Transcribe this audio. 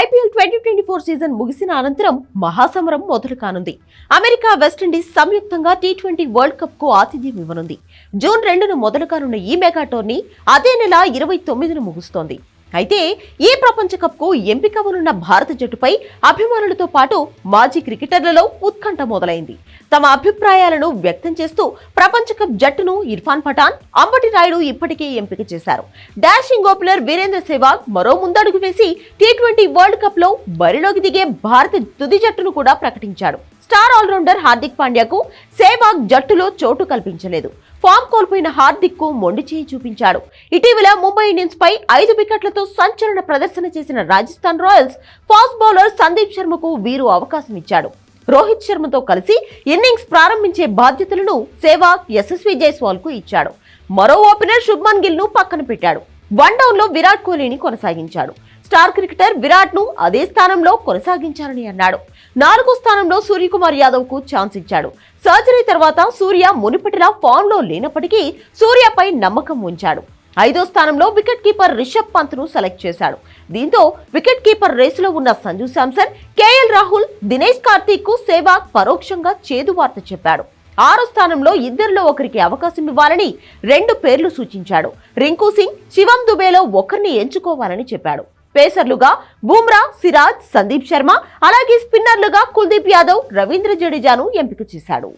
IPL twenty twenty four season ముగిసిన అనంతరం మహాసమరం మొదలు కానుంది అమెరికా వెస్టిండీస్ సంయుక్తంగా టీ ట్వంటీ వరల్డ్ కప్కు ఆతిథ్యం ఇవ్వనుంది. జూన్ రెండున మొదలు కానున్న ఈ మెగా టోర్నీ అదే నెల ఇరవై తొమ్మిదిన ముగుస్తోంది. అయితే ఈ ప్రపంచ కప్కు ఎంపిక ఎంపికవనున్న భారత జట్టుపై అభిమానులతో పాటు మాజీ క్రికెటర్లలో ఉత్కంఠ మొదలైంది. తమ అభిప్రాయాలను వ్యక్తం చేస్తూ ప్రపంచ కప్ జట్టును ఇర్ఫాన్ పఠాన్ అంబటి రాయుడు ఇప్పటికే ఎంపిక చేశారు. డాషింగ్ ఓపెనర్ వీరేంద్ర సెహ్వాగ్ మరో ముందడుగు వేసి టీ ట్వంటీ వరల్డ్ కప్లో బరిలోకి దిగే భారత తుది జట్టును కూడా ప్రకటించాడు. స్టార్ ఆల్రౌండర్ హార్దిక్ పాండ్యాకు సేవాగ్ జట్టులో చోటు కల్పించలేదు. ఫామ్ కోల్పోయిన హార్దిక్కు మొండి చేయి చూపించాడు. ఇటీవల ముంబై ఇండియన్స్ పై ఐదు వికెట్లతో సంచలన ప్రదర్శన చేసిన Rajasthan Royals fast bowler Sandeep శర్మకు వీరు అవకాశం ఇచ్చాడు. రోహిత్ శర్మతో కలిసి ఇన్నింగ్స్ ప్రారంభించే బాధ్యతలను సేవాగ్ యశస్వి జైస్వాల్కు ఇచ్చాడు. మరో ఓపెనర్ శుభ్మన్ గిల్ను పక్కన పెట్టాడు. వన్ డౌన్లో విరాట్ కోహ్లీని కొనసాగించాడు. స్టార్ క్రికెటర్ విరాట్ను అదే స్థానంలో కొనసాగించాలని అన్నాడు. నాలుగో స్థానంలో సూర్యకుమార్ యాదవ్కు ఛాన్స్ ఇచ్చాడు. సర్జరీ తర్వాత సూర్య మునిపటిలా ఫామ్లో లేనప్పటికీ సూర్యపై నమ్మకం ఉంచాడు. ఐదో స్థానంలో వికెట్ కీపర్ రిషబ్ పంత్ను సెలెక్ట్ చేశాడు. దీంతో వికెట్ కీపర్ రేసులో ఉన్న సంజు శాంసన్ కేఎల్ రాహుల్ దినేష్ కార్తీక్కు సేవాగ్ పరోక్షంగా చేదు వార్త చెప్పాడు. ఆరో స్థానంలో ఇద్దరిలో ఒకరికి అవకాశం ఇవ్వాలని రెండు పేర్లు సూచించాడు. రింకు సింగ్ శివం దుబేలో ఒకరిని ఎంచుకోవాలని చెప్పాడు. పేసర్లుగా బూమ్రా సిరాజ్ సందీప్ శర్మ అలాగే స్పిన్నర్లుగా కుల్దీప్ యాదవ్ రవీంద్ర జడేజాను ఎంపిక చేశాడు.